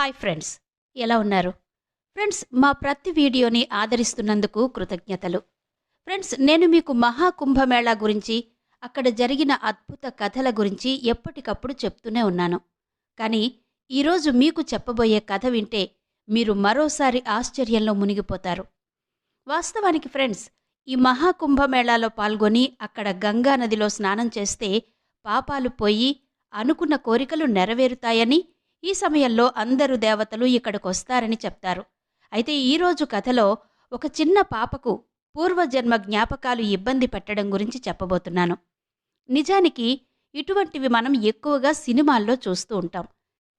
Hi friends ఎలా ఉన్నారు? Friends మా ప్రతి వీడియోని ఆదరిస్తున్నందుకు కృతజ్ఞతలు. ఫ్రెండ్స్ నేను మీకు మహాకుంభమేళా గురించి అక్కడ జరిగిన అద్భుత కథల గురించి ఎప్పటికప్పుడు చెప్తూనే ఉన్నాను. కానీ ఈరోజు మీకు చెప్పబోయే కథ వింటే మీరు మరోసారి ఆశ్చర్యంలో మునిగిపోతారు. వాస్తవానికి ఫ్రెండ్స్ ఈ మహాకుంభమేళాలో పాల్గొని అక్కడ గంగా నదిలో స్నానం చేస్తే పాపాలు పోయి అనుకున్న కోరికలు నెరవేరుతాయని ఈ సమయంలో అందరు దేవతలు ఇక్కడికి వస్తారని చెప్తారు. అయితే ఈరోజు కథలో ఒక చిన్న పాపకు పూర్వజన్మ జ్ఞాపకాలు ఇబ్బంది పెట్టడం గురించి చెప్పబోతున్నాను. నిజానికి ఇటువంటివి మనం ఎక్కువగా సినిమాల్లో చూస్తూ ఉంటాం.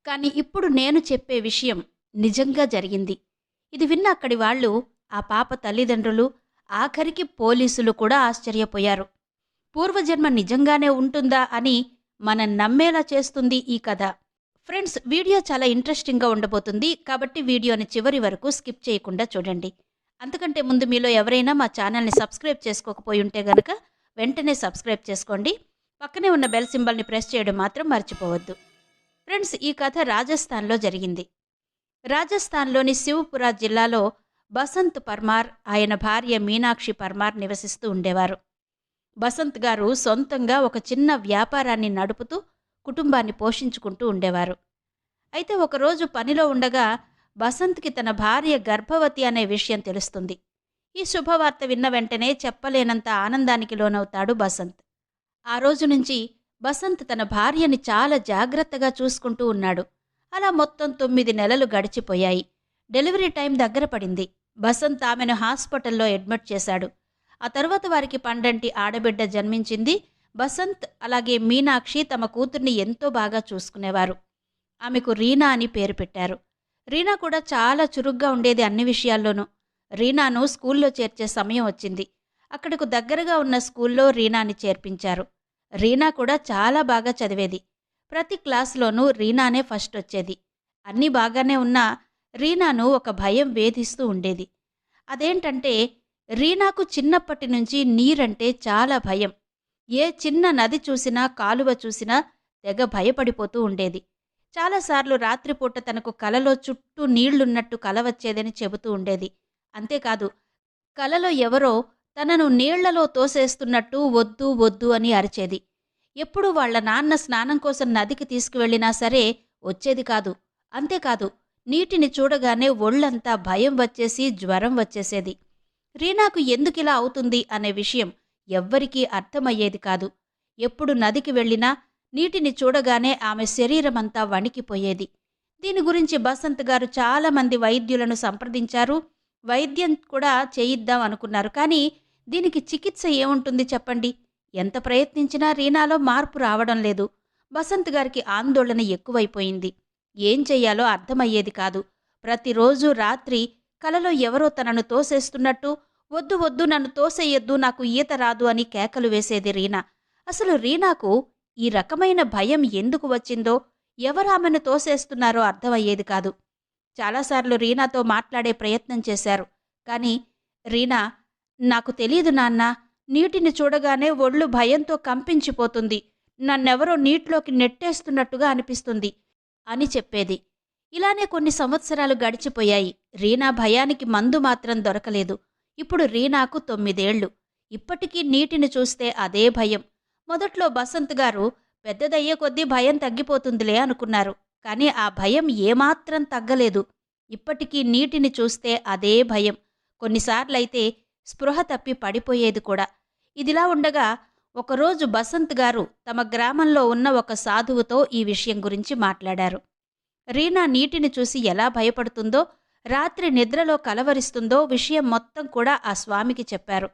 కానీ ఇప్పుడు నేను చెప్పే విషయం నిజంగా జరిగింది. ఇది విన్న అక్కడి వాళ్ళు ఆ పాప తల్లిదండ్రులు ఆఖరికి పోలీసులు కూడా ఆశ్చర్యపోయారు. పూర్వజన్మ నిజంగానే ఉంటుందా అని మనం నమ్మేలా చేస్తుంది ఈ కథ. ఫ్రెండ్స్ వీడియో చాలా ఇంట్రెస్టింగ్గా ఉండబోతుంది కాబట్టి వీడియోని చివరి వరకు స్కిప్ చేయకుండా చూడండి. అంతకంటే ముందు మీలో ఎవరైనా మా ఛానల్ని సబ్స్క్రైబ్ చేసుకోకపోయి ఉంటే గనక వెంటనే సబ్స్క్రైబ్ చేసుకోండి. పక్కనే ఉన్న బెల్ సింబల్ని ప్రెస్ చేయడం మాత్రం మర్చిపోవద్దు. ఫ్రెండ్స్ ఈ కథ రాజస్థాన్లో జరిగింది. రాజస్థాన్లోని శివపురా జిల్లాలో బసంత్ పర్మార్ ఆయన భార్య మీనాక్షి పర్మార్ నివసిస్తూ ఉండేవారు. బసంత్ గారు సొంతంగా ఒక చిన్న వ్యాపారాన్ని నడుపుతూ కుటుంబాన్ని పోషించుకుంటూ ఉండేవారు. అయితే ఒకరోజు పనిలో ఉండగా బసంత్కి తన భార్య గర్భవతి అనే విషయం తెలుస్తుంది. ఈ శుభవార్త విన్న వెంటనే చెప్పలేనంత ఆనందానికి లోనవుతాడు బసంత్ ఆ రోజు నుంచి బసంత్ తన భార్యని చాలా జాగ్రత్తగా చూసుకుంటూ ఉన్నాడు. అలా మొత్తం తొమ్మిది నెలలు గడిచిపోయాయి. డెలివరీ టైం దగ్గర పడింది. బసంత్ ఆమెను హాస్పిటల్లో అడ్మిట్ చేశాడు. ఆ తర్వాత వారికి పండంటి ఆడబిడ్డ జన్మించింది. బసంత్ అలాగే మీనాక్షి తమ కూతుర్ని ఎంతో బాగా చూసుకునేవారు. ఆమెకు రీనా అని పేరు పెట్టారు. రీనా కూడా చాలా చురుగ్గా ఉండేది అన్ని విషయాల్లోనూ. రీనాను స్కూల్లో చేర్చే సమయం వచ్చింది. అక్కడకు దగ్గరగా ఉన్న స్కూల్లో రీనాని చేర్పించారు. రీనా కూడా చాలా బాగా చదివేది. ప్రతి క్లాస్లోనూ రీనానే ఫస్ట్ వచ్చేది. అన్నీ బాగానే ఉన్నా రీనాను ఒక భయం వేధిస్తూ ఉండేది. అదేంటంటే రీనాకు చిన్నప్పటి నుంచి నీరంటే చాలా భయం. ఏ చిన్న నది చూసినా కాలువ చూసినా తెగ భయపడిపోతూ ఉండేది. చాలాసార్లు రాత్రిపూట తనకు కలలో చుట్టూ నీళ్ళున్నట్టు కల వచ్చేదని చెబుతూ ఉండేది. అంతేకాదు కలలో ఎవరో తనను నీళ్ళలో తోసేస్తున్నట్టు వద్దు వద్దు అని అరిచేది. ఎప్పుడు వాళ్ళ నాన్న స్నానం కోసం నదికి తీసుకువెళ్ళినా సరే వచ్చేది కాదు. అంతేకాదు నీటిని చూడగానే ఒళ్ళంతా భయం వచ్చేసి జ్వరం వచ్చేసేది. రీనాకు ఎందుకిలా అవుతుంది అనే విషయం ఎవ్వరికీ అర్థమయ్యేది కాదు. ఎప్పుడు నదికి వెళ్ళినా నీటిని చూడగానే ఆమె శరీరమంతా వణికిపోయేది. దీని గురించి బసంత్ గారు చాలామంది వైద్యులను సంప్రదించారు. వైద్యం కూడా చేయిద్దాం అనుకున్నారు. కానీ దీనికి చికిత్స ఏముంటుంది చెప్పండి? ఎంత ప్రయత్నించినా రీనాలో మార్పు రావడం లేదు. బసంత్ గారికి ఆందోళన ఎక్కువైపోయింది. ఏం చెయ్యాలో అర్థమయ్యేది కాదు. ప్రతిరోజు రాత్రి కలలో ఎవరో తనను తోసేస్తున్నట్టు వద్దు వద్దు నన్ను తోసేయొద్దు నాకు ఈత రాదు అని కేకలు వేసేది రీనా. అసలు రీనాకు ఈ రకమైన భయం ఎందుకు వచ్చిందో ఎవరామెను తోసేస్తున్నారో అర్థమయ్యేది కాదు. చాలాసార్లు రీనాతో మాట్లాడే ప్రయత్నం చేశారు. కానీ రీనా నాకు తెలియదు నాన్న నీటిని చూడగానే ఒళ్ళు భయంతో కంపించిపోతుంది. నన్నెవరో నీటిలోకి నెట్టేస్తున్నట్టుగా అనిపిస్తుంది అని చెప్పేది. ఇలానే కొన్ని సంవత్సరాలు గడిచిపోయాయి. రీనా భయానికి మందు మాత్రం దొరకలేదు. ఇప్పుడు రీనాకు తొమ్మిదేళ్ళు. ఇప్పటికీ నీటిని చూస్తే అదే భయం. మొదట్లో బసంత్ గారు పెద్దదయ్యే కొద్దీ భయం తగ్గిపోతుందిలే అనుకున్నారు. కానీ ఆ భయం ఏమాత్రం తగ్గలేదు. ఇప్పటికీ నీటిని చూస్తే అదే భయం. కొన్నిసార్లైతే స్పృహ తప్పి పడిపోయేది కూడా. ఇదిలా ఉండగా ఒకరోజు బసంత్ గారు తమ గ్రామంలో ఉన్న ఒక సాధువుతో ఈ విషయం గురించి మాట్లాడారు. రీనా నీటిని చూసి ఎలా భయపడుతుందో రాత్రి నిద్రలో కలవరిస్తుందో విషయం మొత్తం కూడా ఆ స్వామికి చెప్పారు.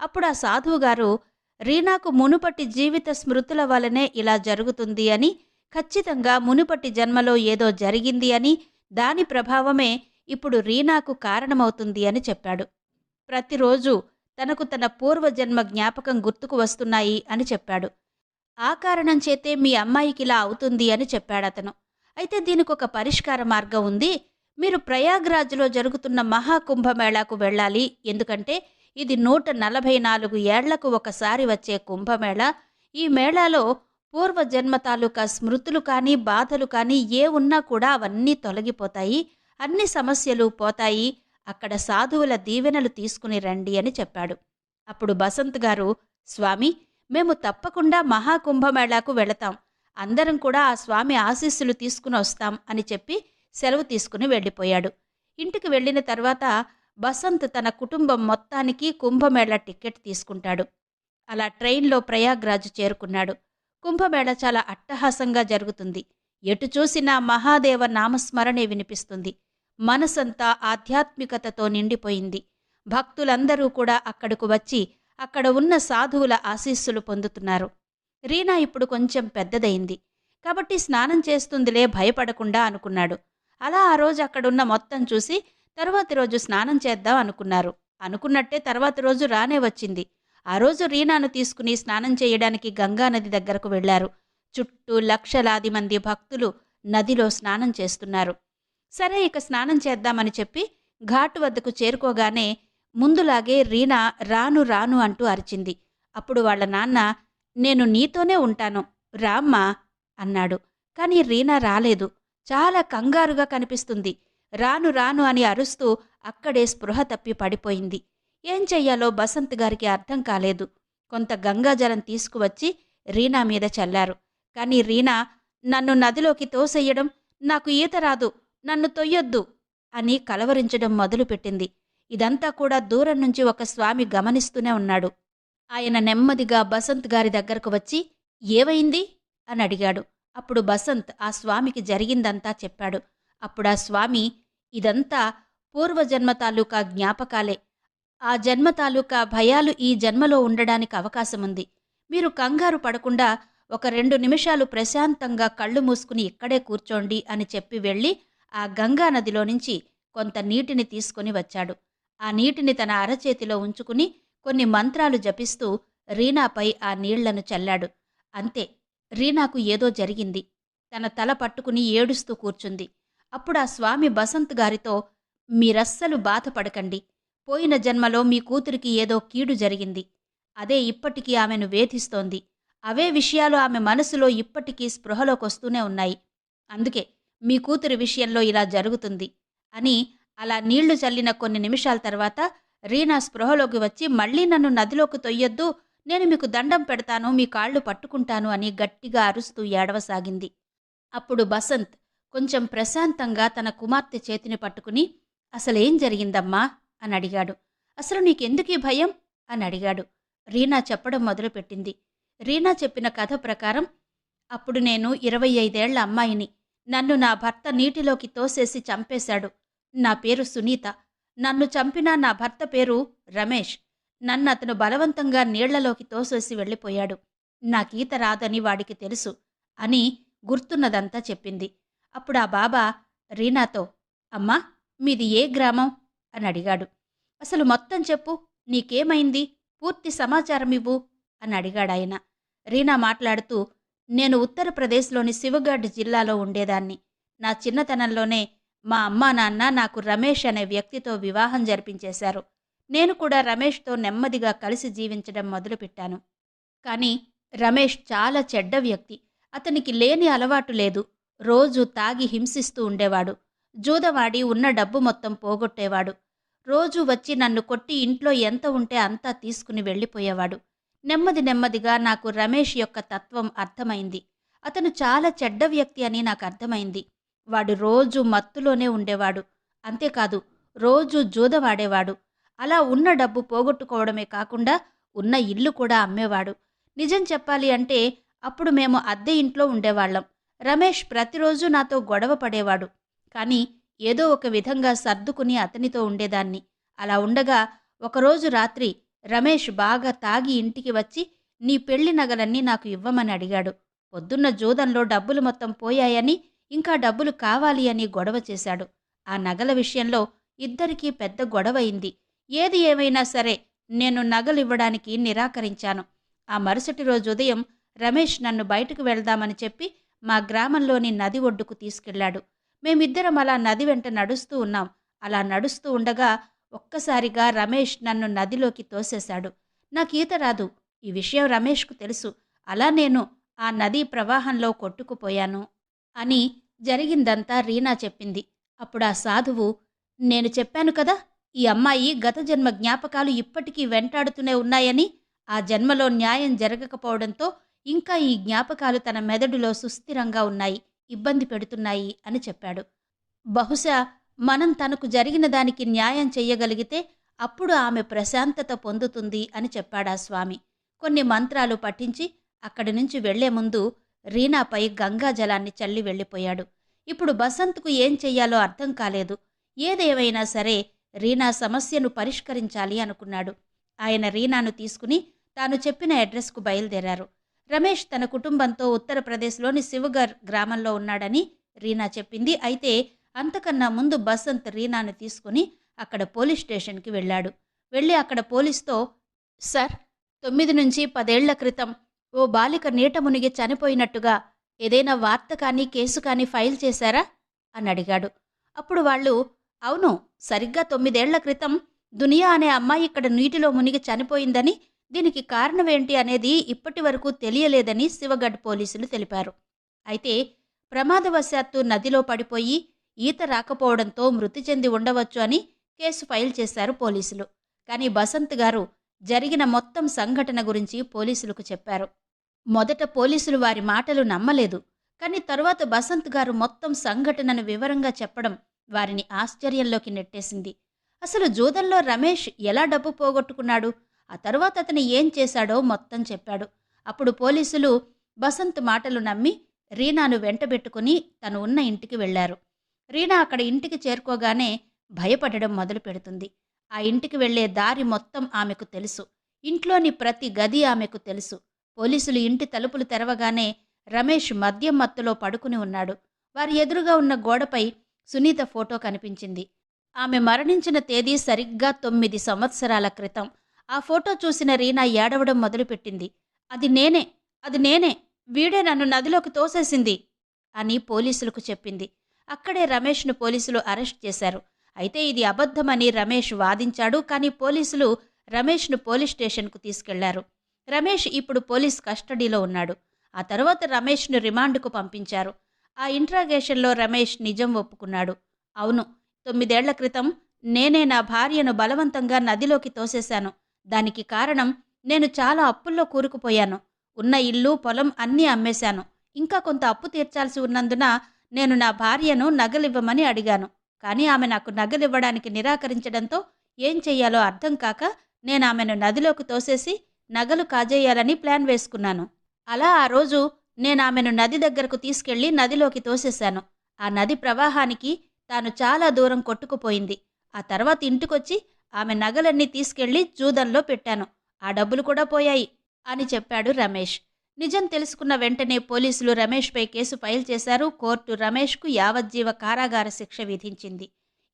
అప్పుడు ఆ సాధువుగారు రీనాకు మునుపటి జీవిత స్మృతుల వలనే ఇలా జరుగుతుంది అని ఖచ్చితంగా మునుపటి జన్మలో ఏదో జరిగింది అని దాని ప్రభావమే ఇప్పుడు రీనాకు కారణమవుతుంది అని చెప్పాడు. ప్రతిరోజు తనకు తన పూర్వజన్మ జ్ఞాపకం గుర్తుకు వస్తున్నాయి అని చెప్పాడు. ఆ కారణం చేతే మీ అమ్మాయికి ఇలా అవుతుంది అని చెప్పాడతను. అయితే దీనికి ఒక పరిష్కార మార్గం ఉంది. మీరు ప్రయాగ్రాజ్లో జరుగుతున్న మహాకుంభమేళాకు వెళ్ళాలి. ఎందుకంటే ఇది నూట నలభై నాలుగు ఏళ్ళకు ఒకసారి వచ్చే కుంభమేళ. ఈ మేళాలో పూర్వజన్మ తాలూకా స్మృతులు కానీ బాధలు కానీ ఏ ఉన్నా కూడా అవన్నీ తొలగిపోతాయి. అన్ని సమస్యలు పోతాయి. అక్కడ సాధువుల దీవెనలు తీసుకుని రండి అని చెప్పాడు. అప్పుడు బసంత్ గారు స్వామి మేము తప్పకుండా మహాకుంభమేళాకు వెళతాం. అందరం కూడా ఆ స్వామి ఆశీస్సులు తీసుకుని వస్తాం అని చెప్పి సెలవు తీసుకుని వెళ్ళిపోయాడు. ఇంటికి వెళ్ళిన తర్వాత బసంత్ తన కుటుంబం మొత్తానికి కుంభమేళ టికెట్ తీసుకుంటాడు. అలా ట్రైన్లో ప్రయాగ్రాజ్ చేరుకున్నాడు. కుంభమేళ చాలా అట్టహాసంగా జరుగుతుంది. ఎటు చూసినా మహాదేవ నామస్మరణే వినిపిస్తుంది. మనసంతా ఆధ్యాత్మికతతో నిండిపోయింది. భక్తులందరూ కూడా అక్కడకు వచ్చి అక్కడ ఉన్న సాధువుల ఆశీస్సులు పొందుతున్నారు. రీనా ఇప్పుడు కొంచెం పెద్దదయింది కాబట్టి స్నానం చేస్తుందిలే భయపడకుండా అనుకున్నాడు. అలా ఆ రోజు అక్కడున్న మొత్తం చూసి తరువాతి రోజు స్నానం చేద్దాం అనుకున్నారు. అనుకున్నట్టే తర్వాతి రోజు రానే వచ్చింది. ఆ రోజు రీనాను తీసుకుని స్నానం చేయడానికి గంగానది దగ్గరకు వెళ్ళారు చుట్టూ లక్షలాది మంది భక్తులు నదిలో స్నానం చేస్తున్నారు. సరే ఇక స్నానం చేద్దామని చెప్పి ఘాటు వద్దకు చేరుకోగానే ముందులాగే రీనా రాను రాను అంటూ అరిచింది. అప్పుడు వాళ్ళ నాన్న నేను నీతోనే ఉంటాను రామ్మా అన్నాడు. కానీ రీనా రాలేదు. చాలా కంగారుగా కనిపిస్తుంది. రాను రాను అని అరుస్తూ అక్కడే స్పృహ తప్పి పడిపోయింది. ఏం చెయ్యాలో బసంత్ గారికి అర్థం కాలేదు. కొంత గంగాజలం తీసుకువచ్చి రీనా మీద చల్లారు. కానీ రీనా నన్ను నదిలోకి తోసేయడం నాకు ఈత రాదు నన్ను తొయ్యొద్దు అని కలవరించడం మొదలుపెట్టింది. ఇదంతా కూడా దూరం నుంచి ఒక స్వామి గమనిస్తూనే ఉన్నాడు. ఆయన నెమ్మదిగా బసంత్ గారి దగ్గరకు వచ్చి ఏవైంది? అని అడిగాడు. అప్పుడు బసంత్ ఆ స్వామికి జరిగిందంతా చెప్పాడు. అప్పుడు ఆ స్వామి ఇదంతా పూర్వజన్మ తాలూకా జ్ఞాపకాలే. ఆ జన్మ తాలూకా భయాలు ఈ జన్మలో ఉండడానికి అవకాశముంది. మీరు కంగారు పడకుండా ఒక రెండు నిమిషాలు ప్రశాంతంగా కళ్ళు మూసుకుని ఇక్కడే కూర్చోండి అని చెప్పి వెళ్ళి ఆ గంగా నదిలో నుంచి కొంత నీటిని తీసుకుని వచ్చాడు. ఆ నీటిని తన అరచేతిలో ఉంచుకుని కొన్ని మంత్రాలు జపిస్తూ రీనాపై ఆ నీళ్ళను చల్లాడు. అంతే రీనాకు ఏదో జరిగింది. తన తల పట్టుకుని ఏడుస్తూ కూర్చుంది. అప్పుడు ఆ స్వామి బసంత్ గారితో మీరస్సలు బాధపడకండి. పోయిన జన్మలో మీ కూతురికి ఏదో కీడు జరిగింది. అదే ఇప్పటికీ ఆమెను వేధిస్తోంది. అవే విషయాలు ఆమె మనసులో ఇప్పటికీ స్పృహలోకొస్తూనే ఉన్నాయి. అందుకే మీ కూతురి విషయంలో ఇలా జరుగుతుంది అని అలా నీళ్ళు చల్లిన కొన్ని నిమిషాల తర్వాత రీనా స్పృహలోకి వచ్చి మళ్ళీ నన్ను నదిలోకి తొయ్యొద్దు నేను మీకు దండం పెడతాను మీ కాళ్ళు పట్టుకుంటాను అని గట్టిగా అరుస్తూ ఏడవసాగింది. అప్పుడు బసంత్ కొంచెం ప్రశాంతంగా తన కుమార్తె చేతిని పట్టుకుని అసలేం జరిగిందమ్మా? అని అడిగాడు. అసలు నీకెందుకీ భయం? అని అడిగాడు. రీనా చెప్పడం మొదలుపెట్టింది. రీనా చెప్పిన కథ ప్రకారం అప్పుడు నేను ఇరవై ఐదేళ్ళ అమ్మాయిని. నన్ను నా భర్త నీటిలోకి తోసేసి చంపేశాడు. నా పేరు సునీత. నన్ను చంపిన నా భర్త పేరు రమేష్. నన్ను అతను బలవంతంగా నీళ్ళలోకి తోసేసి వెళ్ళిపోయాడు. నాకీత రాదని వాడికి తెలుసు అని గుర్తున్నదంతా చెప్పింది. అప్పుడు ఆ బాబా రీనాతో అమ్మా మీది ఏ గ్రామం? అని అడిగాడు. అసలు మొత్తం చెప్పు నీకేమైంది? పూర్తి సమాచారం ఇవ్వు అని అడిగాడాయన. రీనా మాట్లాడుతూ నేను ఉత్తరప్రదేశ్లోని శివగఢ్ జిల్లాలో ఉండేదాన్ని. నా చిన్నతనంలోనే మా అమ్మా నాన్న నాకు రమేష్ అనే వ్యక్తితో వివాహం జరిపించేశారు. నేను కూడా రమేష్తో నెమ్మదిగా కలిసి జీవించడం మొదలుపెట్టాను. కానీ రమేష్ చాలా చెడ్డ వ్యక్తి. అతనికి లేని అలవాటు లేదు. రోజు తాగి హింసిస్తూ ఉండేవాడు. జూదవాడి ఉన్న డబ్బు మొత్తం పోగొట్టేవాడు. రోజు వచ్చి నన్ను కొట్టి ఇంట్లో ఎంత ఉంటే అంతా తీసుకుని వెళ్ళిపోయేవాడు. నెమ్మది నెమ్మదిగా నాకు రమేష్ యొక్క తత్వం అర్థమైంది. అతను చాలా చెడ్డ వ్యక్తి అని నాకు అర్థమైంది. వాడు రోజు మత్తులోనే ఉండేవాడు. అంతేకాదు రోజు జూదవాడేవాడు. అలా ఉన్న డబ్బు పోగొట్టుకోవడమే కాకుండా ఉన్న ఇల్లు కూడా అమ్మేవాడు. నిజం చెప్పాలి అంటే అప్పుడు మేము అద్దె ఇంట్లో ఉండేవాళ్ళం. రమేష్ ప్రతిరోజు నాతో గొడవ పడేవాడు. కానీ ఏదో ఒక విధంగా సర్దుకుని అతనితో ఉండేదాన్ని. అలా ఉండగా ఒకరోజు రాత్రి రమేష్ బాగా తాగి ఇంటికి వచ్చి నీ పెళ్ళి నగలన్నీ నాకు ఇవ్వమని అడిగాడు. పొద్దున్న జూదంలో డబ్బులు మొత్తం పోయాయని ఇంకా డబ్బులు కావాలి అని గొడవ చేశాడు. ఆ నగల విషయంలో ఇద్దరికీ పెద్ద గొడవయింది. ఏది ఏమైనా సరే నేను నగలివ్వడానికి నిరాకరించాను. ఆ మరుసటి రోజు ఉదయం రమేష్ నన్ను బయటకు వెళ్దామని చెప్పి మా గ్రామంలోని నది ఒడ్డుకు తీసుకెళ్ళాడు మేమిద్దరం అలా నది వెంట నడుస్తూ ఉన్నాం. అలా నడుస్తూ ఉండగా ఒక్కసారిగా రమేష్ నన్ను నదిలోకి తోసేశాడు. నాకు ఈత రాదు. ఈ విషయం రమేష్కు తెలుసు. అలా నేను ఆ నదీ ప్రవాహంలో కొట్టుకుపోయాను అని జరిగిందంతా రీనా చెప్పింది. అప్పుడు ఆ సాధువు నేను చెప్పాను కదా ఈ అమ్మాయి గత జన్మ జ్ఞాపకాలు ఇప్పటికీ వెంటాడుతూనే ఉన్నాయని ఆ జన్మలో న్యాయం జరగకపోవడంతో ఇంకా ఈ జ్ఞాపకాలు తన మెదడులో సుస్థిరంగా ఉన్నాయి ఇబ్బంది పెడుతున్నాయి అని చెప్పాడు. బహుశా మనం తనకు జరిగిన దానికి న్యాయం చెయ్యగలిగితే అప్పుడు ఆమె ప్రశాంతత పొందుతుంది అని చెప్పాడా స్వామి. కొన్ని మంత్రాలు పఠించి అక్కడి నుంచి వెళ్ళే ముందు రీనాపై గంగా జలాన్ని చల్లి వెళ్ళిపోయాడు. ఇప్పుడు బసంత్కు ఏం చెయ్యాలో అర్థం కాలేదు. ఏదేమైనా సరే రీనా సమస్యను పరిష్కరించాలి అనుకున్నాడు. ఆయన రీనాను తీసుకుని తాను చెప్పిన అడ్రస్కు బయలుదేరారు. రమేష్ తన కుటుంబంతో ఉత్తరప్రదేశ్లోని శివగర్ గ్రామంలో ఉన్నాడని రీనా చెప్పింది. అయితే అంతకన్నా ముందు బసంత్ రీనాను తీసుకుని అక్కడ పోలీస్ స్టేషన్కి వెళ్ళాడు. వెళ్ళి అక్కడ పోలీస్తో సార్ తొమ్మిది నుంచి పదేళ్ళ క్రితం ఓ బాలిక నీట మునిగి చనిపోయినట్టుగా ఏదైనా వార్త కానీ కేసు కానీ ఫైల్ చేశారా? అని అడిగాడు. అప్పుడు వాళ్ళు అవును సరిగ్గా తొమ్మిదేళ్ళ క్రితం దునియా అనే అమ్మాయి ఇక్కడ నీటిలో మునిగి చనిపోయిందని దీనికి కారణమేంటి అనేది ఇప్పటి వరకు తెలియలేదని శివగఢ్ పోలీసులు తెలిపారు. అయితే ప్రమాదవశాత్తు నదిలో పడిపోయి ఈత రాకపోవడంతో మృతి చెంది ఉండవచ్చు అని కేసు ఫైల్ చేశారు పోలీసులు. కానీ బసంత్ గారు జరిగిన మొత్తం సంఘటన గురించి పోలీసులకు చెప్పారు. మొదట పోలీసులు వారి మాటలు నమ్మలేదు. కానీ తరువాత బసంత్ గారు మొత్తం సంఘటనను వివరంగా చెప్పడం వారిని ఆశ్చర్యంలోకి నెట్టేసింది. అసలు జూదంలో రమేష్ ఎలా డబ్బు పోగొట్టుకున్నాడు? ఆ తర్వాత అతను ఏం చేశాడో మొత్తం చెప్పాడు. అప్పుడు పోలీసులు బసంత్ మాటలు నమ్మి రీనాను వెంటబెట్టుకుని తను ఉన్న ఇంటికి వెళ్ళారు రీనా అక్కడ ఇంటికి చేరుకోగానే భయపడడం మొదలు పెడుతుంది. ఆ ఇంటికి వెళ్ళే దారి మొత్తం ఆమెకు తెలుసు. ఇంట్లోని ప్రతి గది ఆమెకు తెలుసు. పోలీసులు ఇంటి తలుపులు తెరవగానే రమేష్ మద్యం మత్తులో పడుకుని ఉన్నాడు. వారి ఎదురుగా ఉన్న గోడపై సునీత ఫోటో కనిపించింది. ఆమె మరణించిన తేదీ సరిగ్గా తొమ్మిది సంవత్సరాల క్రితం. ఆ ఫోటో చూసిన రీనా ఏడవడం మొదలుపెట్టింది. అది నేనే అది నేనే వీడే నన్ను నదిలోకి తోసేసింది అని పోలీసులకు చెప్పింది. అక్కడే రమేష్ను పోలీసులు అరెస్ట్ చేశారు. అయితే ఇది అబద్ధమని రమేష్ వాదించాడు కానీ పోలీసులు రమేష్ను పోలీస్ స్టేషన్కు తీసుకెళ్ళారు. రమేష్ ఇప్పుడు పోలీస్ కస్టడీలో ఉన్నాడు. ఆ తర్వాత రమేష్ను రిమాండ్కు పంపించారు. ఆ ఇంట్రాగేషన్లో రమేష్ నిజం ఒప్పుకున్నాడు. అవును తొమ్మిదేళ్ళ క్రితం నేనే నా భార్యను బలవంతంగా నదిలోకి తోసేశాను. దానికి కారణం నేను చాలా అప్పుల్లో కూరుకుపోయాను. ఉన్న ఇల్లు పొలం అన్నీ అమ్మేశాను. ఇంకా కొంత అప్పు తీర్చాల్సి ఉన్నందున నేను నా భార్యను నగలివ్వమని అడిగాను. కానీ ఆమె నాకు నగలివ్వడానికి నిరాకరించడంతో ఏం చెయ్యాలో అర్థం కాక నేను ఆమెను నదిలోకి తోసేసి నగలు కాజేయాలని ప్లాన్ వేసుకున్నాను. అలా ఆ రోజు నేను ఆమెను నది దగ్గరకు తీసుకెళ్ళి నదిలోకి తోసేశాను. ఆ నది ప్రవాహానికి తాను చాలా దూరం కొట్టుకుపోయింది. ఆ తర్వాత ఇంటికొచ్చి ఆమె నగలన్నీ తీసుకెళ్ళి జూదంలో పెట్టాను. ఆ డబ్బులు కూడా పోయాయి అని చెప్పాడు రమేష్. నిజం తెలుసుకున్న వెంటనే పోలీసులు రమేష్పై కేసు ఫైల్ చేశారు. కోర్టు రమేష్కు యావజ్జీవ కారాగార శిక్ష విధించింది.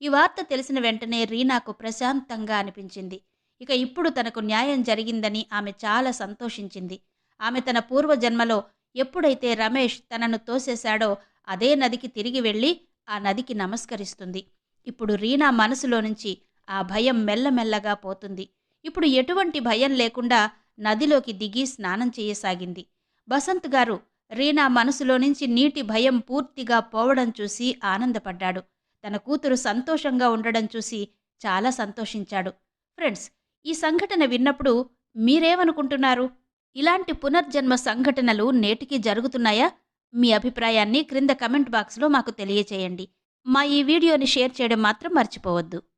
ఈ వార్త తెలిసిన వెంటనే రీనాకు ప్రశాంతంగా అనిపించింది. ఇక ఇప్పుడు తనకు న్యాయం జరిగిందని ఆమె చాలా సంతోషించింది. ఆమె తన పూర్వజన్మలో ఎప్పుడైతే రమేష్ తనను తోసేశాడో అదే నదికి తిరిగి వెళ్ళి ఆ నదికి నమస్కరిస్తుంది. ఇప్పుడు రీనా మనసులో నుంచి ఆ భయం మెల్లమెల్లగా పోతుంది. ఇప్పుడు ఎటువంటి భయం లేకుండా నదిలోకి దిగి స్నానం చేయసాగింది. బసంత్ గారు రీనా మనసులో నుంచి నీటి భయం పూర్తిగా పోవడం చూసి ఆనందపడ్డాడు. తన కూతురు సంతోషంగా ఉండడం చూసి చాలా సంతోషించాడు. ఫ్రెండ్స్ ఈ సంఘటన విన్నప్పుడు మీరేమనుకుంటున్నారు? ఇలాంటి పునర్జన్మ సంఘటనలు నేటికి జరుగుతున్నాయా? మీ అభిప్రాయాన్ని క్రింద కమెంట్ బాక్స్లో మాకు తెలియచేయండి. మా ఈ వీడియోని షేర్ చేయడం మాత్రం మర్చిపోవద్దు.